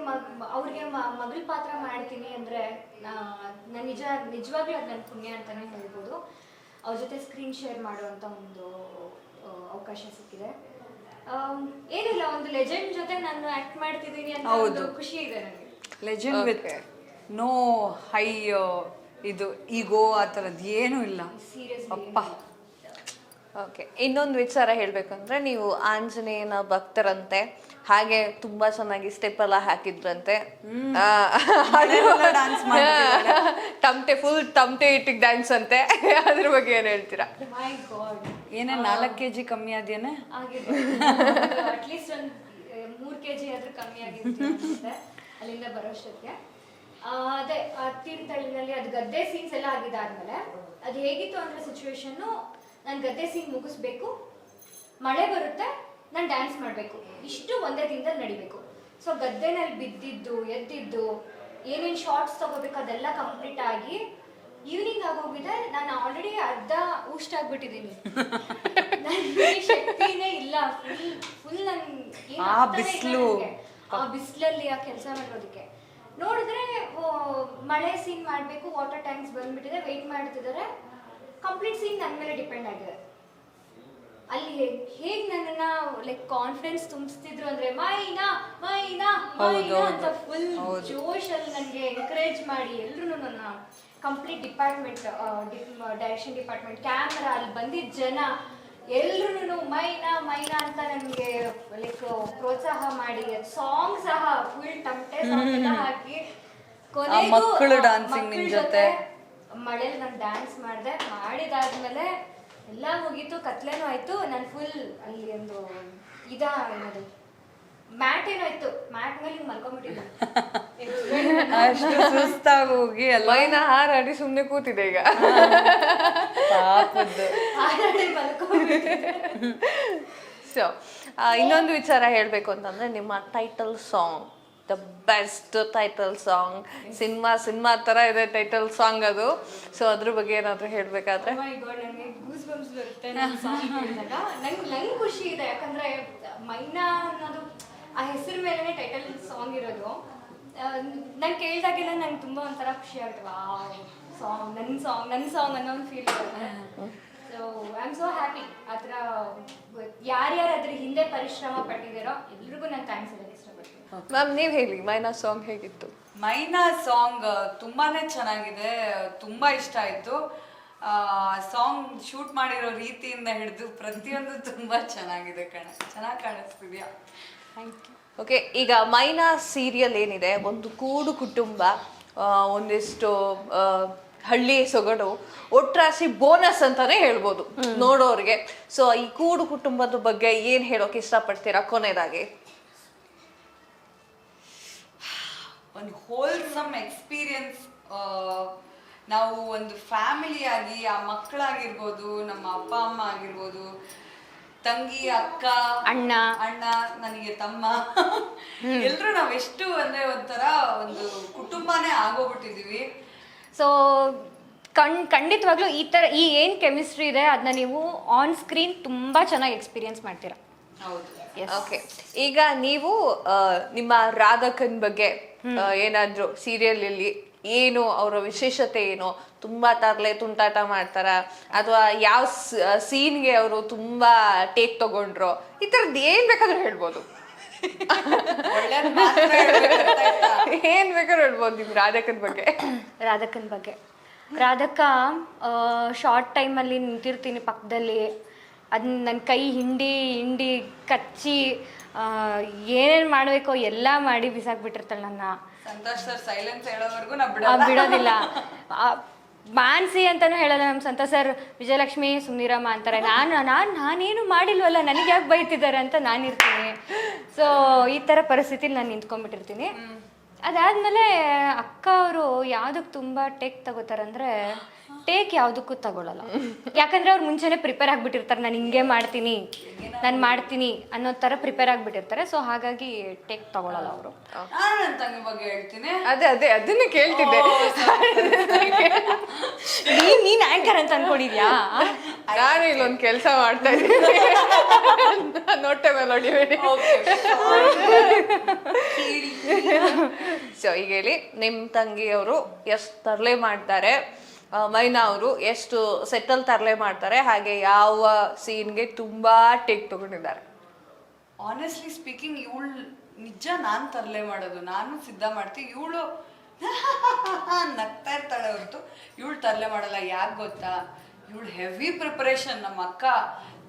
C: ಅವ್ರಿಗೆ ಮಗಳ ಪಾತ್ರ ಮಾಡ್ತೀನಿ ಅಂದರೆ ನಾನು ನಿಜ ನಿಜವಾಗ್ಲೂ ಅದು ನನ್ನ ಪುಣ್ಯ ಅಂತಲೇ ಹೇಳ್ಬೋದು. ಅವ್ರ ಜೊತೆ ಸ್ಕ್ರೀನ್ ಶೇರ್ ಮಾಡುವಂಥ ಒಂದು ಅವಕಾಶ ಸಿಕ್ಕಿದೆ. ಏನಿಲ್ಲ ಒಂದು ಲೆಜೆಂಡ್ ಜೊತೆ ನಾನು ಆ್ಯಕ್ಟ್ ಮಾಡ್ತಿದ್ದೀನಿ ಅಂತ ಒಂದು ಖುಷಿ ಇದೆ ನನಗೆ
B: ಲೆಜೆಂಡ್ ವಿತ್ ನೋ ಹೈ ಇದು ಈಗೋ ಆ ಥರದ್ದು ಏನೂ ಇಲ್ಲ.
C: ಸೀರಿಯಸ್ಲಿ
B: ಅಪ್ಪ.
A: ಓಕೆ ಇನ್ನೊಂದು ವಿಚಾರ ಹೇಳಬೇಕಂದ್ರೆ ನೀವು ಆಂಜನೇಯನ ಭಕ್ತರಂತೆ ಹಾಗೆ ತುಂಬಾ ಚೆನ್ನಾಗಿ ಸ್ಟೆಪ್ ಎಲ್ಲ ಹಾಕಿದ್ರಂತೆ ಆ,
B: ಡ್ಯಾನ್ಸ್ ಮಾಡ್ತಿದ್ದಾರೆ. [laughs]
A: ತಮಟೆ ಫುಲ್ ತಮಟೆ ಇಟ್ಟಿಗೆ ಡ್ಯಾನ್ಸ್ ಅಂತೆ. [laughs] ಅದ್ರ ಬಗ್ಗೆ ಏನ್ ಹೇಳ್ತೀರಾ?
C: ಮೈ ಗಾಡ್
B: ಏನೇ ನಾಲ್ಕು ಕೆ ಜಿ ಕಮ್ಮಿ ಆದ್ಯೇನೆ?
C: ಅಟ್ಲೀಸ್ಟ್ ಒಂದು ಮೂರು ಕೆ ಜಿ ಆದ್ರೂ ಕಮ್ಮಿ ಆಗಿದೆ ಅನ್ಸುತ್ತೆ. ಅಲ್ಲಿಂದ ಬರೋಷ್ಟಕ್ಕೆ ಅದೇ ಆ ತೀರ್ಥಹಳ್ಳಿನಲ್ಲಿ ಅದು ಗದ್ದೆ ಸೀನ್ಸ್ ಎಲ್ಲ ಆಗಿದಾದ್ಮೇಲೆ ಅದು ಹೇಗಿತ್ತು ಅಂದ್ರೆ ಸಿಚುವೇಶನ್ನು ನಾನು ಗದ್ದೆ ಸೀನ್ ಮುಗಿಸ್ಬೇಕು ಮಳೆ ಬರುತ್ತೆ ನಾನು ಡ್ಯಾನ್ಸ್ ಮಾಡಬೇಕು. ಇಷ್ಟು ಒಂದೇ ದಿನದಲ್ಲಿ ನಡಿಬೇಕು. ಸೊ ಗದ್ದೆನಲ್ಲಿ ಬಿದ್ದಿದ್ದು ಎದ್ದಿದ್ದು ಏನೇನು ಶಾರ್ಟ್ಸ್ ತಗೋಬೇಕು ಅದೆಲ್ಲ ಕಂಪ್ಲೀಟ್ ಆಗಿ ಈವ್ನಿಂಗ್ ಆಗೋಗಿದೆ ನಾನು ಆಲ್ರೆಡಿ ಅರ್ಧ ಊಷ್ಟ ಆಗ್ಬಿಟ್ಟಿದ್ದೀನಿ. [laughs] ಶಕ್ತಿನೇ ಇಲ್ಲ. ಫುಲ್ ಫುಲ್ ನನ್. ನನ್ಗೆ. ಆ ಬಿಸಿಲಲ್ಲಿ ಆ ಕೆಲಸ ಮಾಡೋದಕ್ಕೆ ನೋಡಿದ್ರೆ ಮಳೆ ಸೀನ್ ಮಾಡಬೇಕು ವಾಟರ್ ಟ್ಯಾಂಕ್ಸ್ ಬಂದ್ಬಿಟ್ಟಿದೆ ವೆಯ್ಟ್ ಮಾಡ್ತಿದ್ದಾರೆ ಕಂಪ್ಲೀಟ್ ಸೀನ್ ನನ್ನ ಮೇಲೆ ಡಿಪೆಂಡ್ ಆಗಿದೆ. ಅಲ್ಲಿ ಹೇಗ್ ನನ್ನನ್ನ ಲೈಕ್ ಕಾನ್ಫಿಡೆನ್ಸ್ ತುಂಬಿಸ್ತಿದ್ರು ಅಂದ್ರೆ ಮೈನಾ ಮೈನಾ ಮೈನಾ ಅಂತ ಫುಲ್ ಜೋಶ್ ಅಲ್ಲಿ ನನಗೆ ಎನ್ಕರೇಜ್ ಮಾಡಿ ಎಲ್ಲರೂ ನನ್ನ complete department direction department camera ಅಲ್ಲಿ ಬಂದಿದ್ದ ಜನ ಎಲ್ರು ಮೈನಾ ಮೈನಾ ಅಂತ ನಮ್ಗೆ ಲೈಕ್ ಪ್ರೋತ್ಸಾಹ ಮಾಡಿ ಸಾಂಗ್ ಸಹ ಫುಲ್ ಟಮಟೆ ಹಾಕಿ.
B: ಮಕ್ಕಳು
C: ಡಾನ್ಸಿಂಗ್
B: dancing ಜೊತೆ.
C: ಮಳೇಲಿ ನಾನು ಡ್ಯಾನ್ಸ್ ಮಾಡಿದೆ. ಮಾಡಿದಾದ್ಮೇಲೆ ಎಲ್ಲ ಮುಗೀತು ಕತ್ಲೇನೂ ಆಯ್ತು. ನಾನು ಫುಲ್ ಅಲ್ಲಿ ಒಂದು ಇದ ಏನದು? ಮ್ಯಾಟ್ ಏನೋ ಇತ್ತು ಮ್ಯಾಟ್ ಮೇಲೆ ಹಿಂಗ್ ಮಲ್ಕೊಂಡ್ಬಿಟ್ಟಿದ್ದೆ. [laughs]
B: ಅಷ್ಟು ಸುಸ್ತಾಗಿ ಹೋಗಿ
A: ಲೈನ ಹಾರಾಡಿ ಸುಮ್ಮನೆ ಕೂತಿದೆ ಈಗ.
B: ಪಾಪದ್ದು.
A: ಸೊ ಇನ್ನೊಂದು ವಿಚಾರ ಹೇಳಬೇಕು ಅಂತಂದ್ರೆ ನಿಮ್ಮ title song the best title song cinema cinema ತರ ಇದೆ ಟೈಟಲ್ ಸಾಂಗ್ ಅದು. ಸೊ ಅದ್ರ ಬಗ್ಗೆ ಏನಾದರೂ ಹೇಳಬೇಕಾದ್ರೆ?
C: ನಂಗೆ ಖುಷಿ ಇದೆ. ಯಾಕಂದ್ರೆ ಮೈನಾ ಅನ್ನೋದು ಆ ಹೆಸರು ಮೇಲೆ ಟೈಟಲ್ ಸಾಂಗ್ ಇರೋದು. ನಂಗೆ ಕೇಳಿದಾಗೆಲ್ಲ ನಂಗೆ ತುಂಬ ಒಂಥರ ಖುಷಿ ಆಗುತ್ತೆ. ವಾವ್ ಸಾಂಗ್ ನನ್ನ ಸಾಂಗ್ ನನ್ನ ಸಾಂಗ್ ಅನ್ನೋ ಒಂದು ಫೀಲ್ ಇರುತ್ತೆ. So I am so happy ಆ ಥರ ಯಾರ್ಯಾರು ಅದ್ರ ಹಿಂದೆ ಪರಿಶ್ರಮ ಪಟ್ಟಿದ್ದೀರೋ ಎಲ್ರಿಗೂ ನಾನು ಥ್ಯಾಂಕ್ಸ್ ಹೇಳಕ್ಕೆ ಇಷ್ಟಪಡ್ತೀನಿ.
A: ಮ್ಯಾಮ್ ನೀವು ಹೇಳಿ ಮೈನಾ ಸಾಂಗ್ ಹೇಗಿತ್ತು?
B: ಮೈನಾ ಸಾಂಗ್ ತುಂಬಾ ಚೆನ್ನಾಗಿದೆ ತುಂಬಾ ಇಷ್ಟ ಆಯ್ತು. ಸಾಂಗ್ ಶೂಟ್ ಮಾಡಿರೋ ರೀತಿಯಿಂದ ಹಿಡಿದು ಪ್ರತಿಯೊಂದು ತುಂಬಾ ಚೆನ್ನಾಗಿದೆ ಕಣ. ಚೆನ್ನಾಗಿ ಕಾಣಿಸ್ತಿದ್ಯಾ?
A: ಓಕೆ ಈಗ ಮೈನಾ ಸೀರಿಯಲ್ ಏನಿದೆ, ಒಂದು ಕೂಡು ಕುಟುಂಬ ಒಂದಿಷ್ಟು ಹಳ್ಳಿ ಸೊಗಡು ಒಟ್ರಾಸಿ ಬೋನಸ್ ಅಂತಾನೆ ಹೇಳ್ಬೋದು ನೋಡೋರಿಗೆ. ಸೊ ಈ ಕೂಡು ಕುಟುಂಬದ ಬಗ್ಗೆ ಏನ್ ಹೇಳೋಕೆ ಇಷ್ಟಪಡ್ತೀರಾ ಕೊನೆಯದಾಗಿ
B: ಒಂದು ಹೋಲ್ಸಮ್ ಎಕ್ಸ್ಪೀರಿಯನ್ಸ್ ನಾವು ಒಂದು ಫ್ಯಾಮಿಲಿ ಆಗಿ, ಆ ಮಕ್ಕಳಾಗಿರ್ಬೋದು, ನಮ್ಮ ಅಪ್ಪ, ಅಮ್ಮ ಆಗಿರ್ಬೋದು ತಂಗಿ ಅಕ್ಕ
C: ಅಣ್ಣ.
B: ಅಣ್ಣ ನನಗೆ ತಮ್ಮ. ಎಲ್ರು ನಾವ್ ಎಷ್ಟು ಅಂದ್ರೆ ಒಂಥರ ಒಂದು ಕುಟುಂಬನೇ ಆಗೋಗ್ಬಿಟ್ಟಿದೀವಿ.
C: ಸೊ ಕಣ್ ಖಂಡಿತವಾಗ್ಲೂ ಈ ತರ ಈ ಏನ್ ಕೆಮಿಸ್ಟ್ರಿ ಇದೆ ಅದನ್ನ ನೀವು ಆನ್ ಸ್ಕ್ರೀನ್ ತುಂಬಾ ಚೆನ್ನಾಗಿ ಎಕ್ಸ್ಪೀರಿಯನ್ಸ್ ಮಾಡ್ತೀರಾ.
B: ಹೌದು.
A: ಓಕೆ ಈಗ ನೀವು ನಿಮ್ಮ ರಾಧಕನ್ ಬಗ್ಗೆ ಏನಾದ್ರು ಸೀರಿಯಲ್ ಅಲ್ಲಿ ಏನು ಅವರ ವಿಶೇಷತೆ ಏನು? ತುಂಬಾ ತರಲೆ ತುಂಟಾಟ ಮಾಡ್ತಾರ. ಅಥವಾ ಯಾವ ಸೀನ್ಗೆ ಅವರು ತುಂಬಾ ಟೇಕ್ ತಗೊಂಡ್ರು? ಈ ತರದ್ ಏನ್ ಬೇಕಾದ್ರೂ ಹೇಳ್ಬೋದು? ಏನ್ ಬೇಕಾದ್ರೂ ಹೇಳ್ಬೋದು ನಿಮ್ ರಾಧಕನ್ ಬಗ್ಗೆ.
C: ರಾಧಕನ ಬಗ್ಗೆ. ರಾಧಕ ಶಾರ್ಟ್ ಟೈಮಲ್ಲಿ ನಿಂತಿರ್ತೀನಿ ಪಕ್ಕದಲ್ಲಿ ಅದನ್ನ ನನ್ನ ಕೈ ಹಿಂಡಿ ಹಿಂಡಿ ಕಚ್ಚಿ ಏನೇನು ಮಾಡಬೇಕೋ ಎಲ್ಲ ಮಾಡಿ ಬಿಸಾಕ್ಬಿಟ್ಟಿರ್ತಾಳೆ ನನ್ನ.
B: ಸಂತೋಷ್ ಸರ್ ಸೈಲೆನ್ಸ್ ಹೇಳೋವರೆಗೂ ನಾ
C: ಆ,
B: ಬಿಡಲ್ಲ.
C: ಬಿಡೋದಿಲ್ಲ. ಮಾನ್ಸಿ ಅಂತಾನು ಹೇಳಲ್ಲ ನಮ್ಮ ಸಂತೋಷ್ ಸರ್ ವಿಜಯಲಕ್ಷ್ಮಿ ಸುಮ್ನಿರಮ್ಮ ಅಂತಾರೆ. ನಾನು ನಾನು ನಾನೇನು ಮಾಡಿಲ್ವಲ್ಲ ನನಗೆ ಯಾಕೆ ಬೈತಿದ್ದಾರೆ ಅಂತ ನಾನಿರ್ತೀನಿ ಸೊ ಈ ಥರ ಪರಿಸ್ಥಿತಿಲಿ ನಾನು ನಿಂತ್ಕೊಂಡ್ಬಿಟ್ಟಿರ್ತೀನಿ. ಅದಾದ್ಮೇಲೆ ಅಕ್ಕ ಅವರು ಯಾವುದಕ್ಕೆ ತುಂಬ ಟೆಕ್ ತಗೋತಾರಂದ್ರೆ ಟೇಕ್ ಯಾವುದಕ್ಕೂ ತಗೊಳ್ಳಲ್ಲ ಯಾಕಂದ್ರೆ ಅವ್ರು ಮುಂಚೆನೆ ಪ್ರಿಪೇರ್ ಆಗಿಬಿಟ್ಟಿರ್ತಾರೆ ನಾನು ಹಿಂಗೆ ಮಾಡ್ತೀನಿ ನಾನು ಮಾಡ್ತೀನಿ ಅನ್ನೋ ಥರ ಪ್ರಿಪೇರ್ ಆಗಿಬಿಟ್ಟಿರ್ತಾರೆ. ಸೊ ಹಾಗಾಗಿ ಟೇಕ್ ತಗೊಳಲ್ಲ ಅವರು.
B: ನಾನು ನನ್ನ ತಂಗಿ ಬಗ್ಗೆ ಹೇಳ್ತೀನಿ.
A: ಅದೇ ಅದೇ ಅದನ್ನೇ ಕೇಳ್ತಿದ್ದೆ.
C: ನೀನ್ ನೀನ್ ಆಂಕರ್ ಅಂತ ಅನ್ಕೊಂಡಿದ್ಯಾ?
A: ನಾನು ಇಲ್ಲೊಂದ್ ಕೆಲಸ ಮಾಡ್ತಾ ಇದ್ದೀನಿ. ನೋಟೆ ಮೇಲೆ ಹೊಡಿಬೇಡಿ ಸೊ ಈಗ ಹೇಳಿ ನಿಮ್ ತಂಗಿಯವರು ಎಷ್ಟು ತರಲೆ ಮಾಡ್ತಾರೆ? ಮೈನಾ ಅವರು ಎಷ್ಟು ಸೆಟಲ್ ತರಲೆ ಮಾಡ್ತಾರೆ, ಹಾಗೆ ಯಾವ ಸೀನ್ಗೆ ತುಂಬಾ ಟೇಕ್ ತಗೊಂಡಿದ್ದಾರೆ.
B: ಆನೆಸ್ಟ್ಲಿ ಸ್ಪೀಕಿಂಗ್ ಇವಳು ನಿಜ ನಾನು ತರಲೆ ಮಾಡೋದು. ನಾನು ಸಿದ್ಧ ಮಾಡ್ತೀನಿ ಇವಳು [laughs] ನಗ್ತಾ ಇರ್ತಾಳೆ ಹೊರತು. ಇವಳು ತರಲೆ ಮಾಡಲ್ಲ, ಯಾಕೆ ಗೊತ್ತಾ? ಇವಳು ಹೆವಿ ಪ್ರಿಪರೇಷನ್ ನಮ್ಮ ಅಕ್ಕ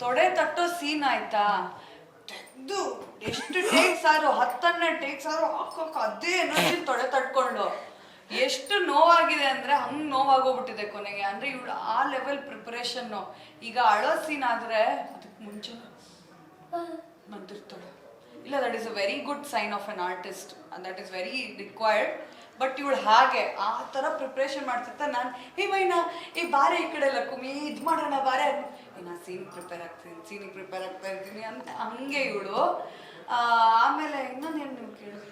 B: ತೊಡೆ ತಟ್ಟೋ ಸೀನ್ ಆಯ್ತಾ? ತೆಗ್ದು, ಎಷ್ಟು ಟೇಕ್ಸ್ ಸಾರು ಹತ್ತನ್ನೇ ಟೇಕ್ಸ್ ಸಾರು ಹಾಕೋಕ್ ಅದೇ ಎನರ್ಜಿ ತೊಡೆ ತಟ್ಕೊಂಡು. ಎಷ್ಟು ನೋವಾಗಿದೆ ಅಂದ್ರೆ ಹಂಗ್ ನೋವಾಗೋಗ್ಬಿಟ್ಟಿದೆ ಕೊನೆಗೆ. ಅಂದ್ರೆ ಇವಳು ಆ ಲೆವೆಲ್ ಪ್ರಿಪರೇಷನ್ ಈಗ ಅಳೋ ಸೀನ್ ಆದ್ರೆ ಅದಕ್ಕೆ ಮುಂಚೆ ಬಂದಿರ್ತಾಳೆ. ಇಲ್ಲ that is a very good sign of an artist that is very required but ಇವಳು ಹಾಗೆ, ಆ ಥರ ಪ್ರಿಪ್ರೇಷನ್ ಮಾಡ್ತಿರ್ತಾ, ನಾನು, ಹೇ ಮೈನಾ ಏ ಬಾರೆ ಈ ಕಡೆ ಎಲ್ಲ ಕುಮಿ ಇದು ಮಾಡೋಣ ಬಾರೆ. ನಾ ಸೀನ್ ಪ್ರಿಪೇರ್ ಆಗ್ತೀನಿ ಸೀನಿಗೆ ಪ್ರಿಪೇರ್ ಆಗ್ತಾ ಇರ್ತೀನಿ ಅಂತ ಹಂಗೆ ಇವಳು. ಆಮೇಲೆ ಇನ್ನೊಂದೇನು ನೀವು ಕೇಳಿದ್ರಿ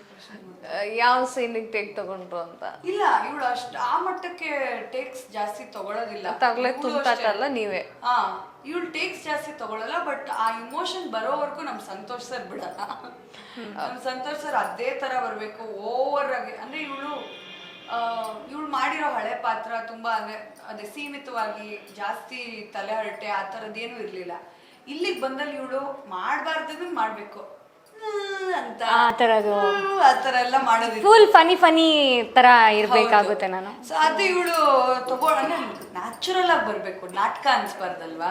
A: ಯಾವ ಸೀನಿಗೆ ಟೇಕ್ ತಗೊಂಡ್ರು ಅಂತ?
B: ಇಲ್ಲ ಇವಳು ಅಷ್ಟು ಆ ಮಟ್ಟಕ್ಕೆ ಟೇಕ್ಸ್ ಜಾಸ್ತಿ ತಗೊಳ್ಳೋದಿಲ್ಲ ತಗೊಳ್ಳೆ
A: ಅಲ್ಲ ನೀವೇ.
B: ಹಾ ಇವಳು ಟೇಕ್ಸ್ ಜಾಸ್ತಿ ತಗೊಳಲ್ಲ ಬಟ್ ಆ ಇಮೋಷನ್ ಬರೋವರೆಗೂ ನಮ್ ಸಂತೋಷ್ ಸರ್ ಬಿಡಲ್ಲ. ನಮ್ ಸಂತೋಷ್ ಸರ್ ಅದೇ ತರ ಬರ್ಬೇಕು ಓವರ್ ಆಗಿ ಅಂದ್ರೆ ಇವಳು ಇವಳು ಮಾಡಿರೋ ಹಳೆ ಪಾತ್ರ ತುಂಬಾ ಅಂದ್ರೆ ಅದೇ ಸೀಮಿತವಾಗಿ ಜಾಸ್ತಿ ತಲೆ ಹರಟೆ ಆ ಥರದ್ದೇನೂ ಇರ್ಲಿಲ್ಲ. ಇಲ್ಲಿಗೆ ಬಂದಲ್ಲಿ ಇವಳು ಮಾಡಬಾರ್ದು ಮಾಡ್ಬೇಕು. ಅಂತ.
C: ಆ ಥರದ್ದು
B: ಆ ಥರ ಎಲ್ಲ ಮಾಡೋದಿಲ್ಲ
C: ಫುಲ್ ಫನಿ ಫನಿ ತರ ಇರ್ಬೇಕಾಗುತ್ತೆ ನಾನು.
B: ಸೊ ಅದು ಇವಳು ತಗೊಂಡ್ರೆ ನ್ಯಾಚುರಲ್ ಆಗಿ ಬರಬೇಕು ನಾಟಕ ಅನ್ಸ್ಬಾರ್ದಲ್ವಾ?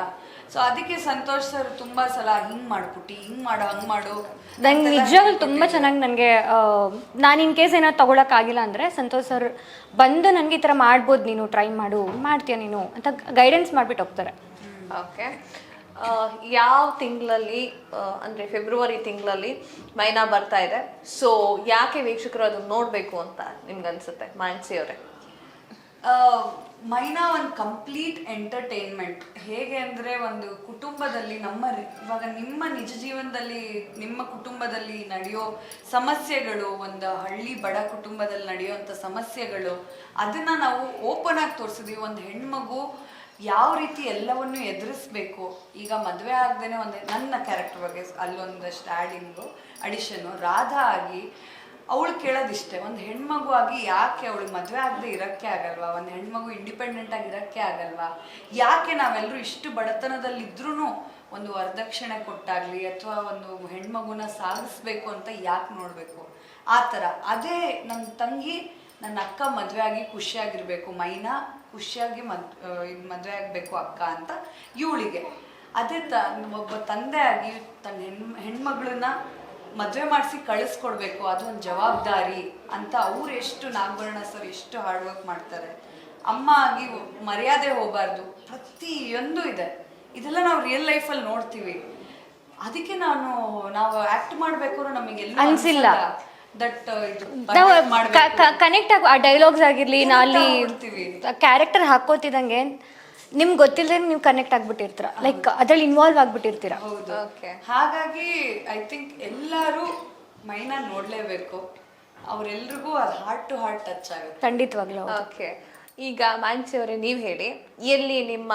B: ಸೊ ಅದಕ್ಕೆ ಸಂತೋಷ್ ಸರ್ ತುಂಬಾ ಸಲ ಹಿಂಗ್ ಮಾಡ್ಬಿಟ್ಟು ಹಿಂಗ್ ಮಾಡು ಹಂಗ್ ಮಾಡು.
C: ನಂಗೆ ನಿಜವಾಗ್ಲೂ ತುಂಬ ಚೆನ್ನಾಗಿ ನನಗೆ ನಾನು ಇನ್ ಕೇಸ್ ಏನಾದ್ರು ತಗೊಳಕ್ಕಾಗಿಲ್ಲ ಅಂದರೆ ಸಂತೋಷ್ ಸರ್ ಬಂದು ನನಗೆ ಈ ಥರ ಮಾಡ್ಬೋದು ನೀನು ಟ್ರೈ ಮಾಡು ಮಾಡ್ತೀಯ ನೀನು ಅಂತ ಗೈಡೆನ್ಸ್ ಮಾಡ್ಬಿಟ್ಟು ಹೋಗ್ತಾರೆ
A: ಓಕೆ ಯಾವ ತಿಂಗಳಲ್ಲಿ ಅಂದರೆ ಫೆಬ್ರವರಿ ತಿಂಗಳಲ್ಲಿ ಮೈನಾ ಬರ್ತಾ ಇದೆ. ಸೊ ಯಾಕೆ ವೀಕ್ಷಕರು ಅದನ್ನು ನೋಡಬೇಕು ಅಂತ ನಿಮ್ಗೆ ಅನ್ಸುತ್ತೆ ಮಾನ್ಸಿ ಅವರೇ?
B: ಮೈನಾ ಒಂದು ಕಂಪ್ಲೀಟ್ ಎಂಟರ್ಟೈನ್ಮೆಂಟ್. ಹೇಗೆ ಅಂದರೆ ಒಂದು ಕುಟುಂಬದಲ್ಲಿ ನಮ್ಮ ಇವಾಗ ನಿಮ್ಮ ನಿಜ ಜೀವನದಲ್ಲಿ, ನಿಮ್ಮ ಕುಟುಂಬದಲ್ಲಿ ನಡೆಯೋ ಸಮಸ್ಯೆಗಳು, ಒಂದು ಹಳ್ಳಿ ಬಡ ಕುಟುಂಬದಲ್ಲಿ ನಡೆಯುವಂಥ ಸಮಸ್ಯೆಗಳು, ಅದನ್ನು ನಾವು ಓಪನ್ ಆಗಿ ತೋರಿಸಿದ್ವಿ. ಒಂದು ಹೆಣ್ಮಗು ಯಾವ ರೀತಿ ಎಲ್ಲವನ್ನು ಎದುರಿಸ್ಬೇಕು? ಈಗ ಮದುವೆ ಆಗದೇನೆ ಒಂದು ನನ್ನ ಕ್ಯಾರೆಕ್ಟರ್ ಬಗ್ಗೆ ಅಲ್ಲೊಂದಷ್ಟು ಆ್ಯಡಿಂಗು ಅಡಿಷನು ರಾಧಾ ಆಗಿ ಅವಳು ಕೇಳೋದಿಷ್ಟೇ. ಒಂದು ಹೆಣ್ಮಗು ಆಗಿ ಯಾಕೆ ಅವಳು ಮದುವೆ ಆಗದೆ ಇರೋಕ್ಕೆ ಆಗಲ್ವಾ? ಒಂದು ಹೆಣ್ಮಗು ಇಂಡಿಪೆಂಡೆಂಟ್ ಆಗಿ ಇರೋಕ್ಕೆ ಆಗಲ್ವಾ? ಯಾಕೆ ನಾವೆಲ್ಲರೂ ಇಷ್ಟು ಬಡತನದಲ್ಲಿದ್ರೂ ಒಂದು ವರದಕ್ಷಿಣೆ ಕೊಟ್ಟಾಗಲಿ ಅಥವಾ ಒಂದು ಹೆಣ್ಮಗುನ ಸಾಗಿಸ್ಬೇಕು ಅಂತ ಯಾಕೆ ನೋಡಬೇಕು? ಆ ಥರ. ಅದೇ ನನ್ನ ತಂಗಿ ನನ್ನ ಅಕ್ಕ ಮದುವೆ ಆಗಿ ಖುಷಿಯಾಗಿರಬೇಕು. ಮೈನಾ ಖುಷಿಯಾಗಿ ಮದ್ ಇದು ಮದುವೆ ಆಗಬೇಕು ಅಕ್ಕ ಅಂತ ಇವಳಿಗೆ. ಅದೇ ತ ಒಬ್ಬ ತಂದೆ ಆಗಿ ತನ್ನ ಹೆಣ್ ಹೆಣ್ಮಗಳನ್ನ ಮದುವೆ ಮಾಡಿಸಿ ಕಳಿಸ್ಕೊಡ್ಬೇಕು ಅದೊಂದು ಜವಾಬ್ದಾರಿ ಅಂತ ಅವ್ರು ಎಷ್ಟು ನಾಗಭರಣ ಸರ್ ಎಷ್ಟು ಹಾರ್ಡ್ ವರ್ಕ್ ಮಾಡ್ತಾರೆ. ಅಮ್ಮ ಆಗಿ ಮರ್ಯಾದೆ ಹೋಗಬಾರ್ದು ಪ್ರತಿಯೊಂದು ಇದೆ. ಇದೆಲ್ಲ ನಾವು ರಿಯಲ್ ಲೈಫಲ್ಲಿ ನೋಡ್ತೀವಿ. ಅದಕ್ಕೆ ನಾನು ನಾವು ಆಕ್ಟ್ ಮಾಡಬೇಕು ನಮಗೆ
C: ಅನ್ಸಿಲ್ಲ.
B: ದಟ್
C: ನಾವು ಕನೆಕ್ಟ್ ಆಗ ಆ ಡೈಲಾಗ್ಸ್ ಆಗಿರ್ಲಿ ನಾ ಅಲ್ಲಿ ಕ್ಯಾರೆಕ್ಟರ್ ಹಾಕೋತಿದಂಗೆ ನಿಮ್ಗೆ ಗೊತ್ತಿಲ್ಲದೆ ನೀವು ಕನೆಕ್ಟ್ ಆಗ್ಬಿಟ್ಟಿರ್ತೀರ. ಲೈಕ್ ಅದ್ರಲ್ಲಿ ಇನ್ವಾಲ್ವ್ ಆಗ್ಬಿಟ್ಟಿರ್ತೀರ.
B: ಹೌದು.
A: ಓಕೆ
B: ಹಾಗಾಗಿ ಐ ಥಿಂಕ್ ಎಲ್ಲರೂ ಮೈನ ನೋಡ್ಲೇಬೇಕು. ಅವ್ರೆಲ್ರಿಗೂ ಅದು ಹಾರ್ಟ್ ಟು ಹಾರ್ಟ್ ಟಚ್ ಆಗುತ್ತೆ.
C: ಖಂಡಿತವಾಗ್ಲೂ
A: ಓಕೆ ಈಗ ಮಾನ್ಸಿ ಅವರೇ ನೀವು ಹೇಳಿ ಎಲ್ಲಿ ನಿಮ್ಮ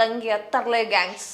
A: ತಂಗಿ ತರ್ಲೆ ಗ್ಯಾಂಗ್ಸ್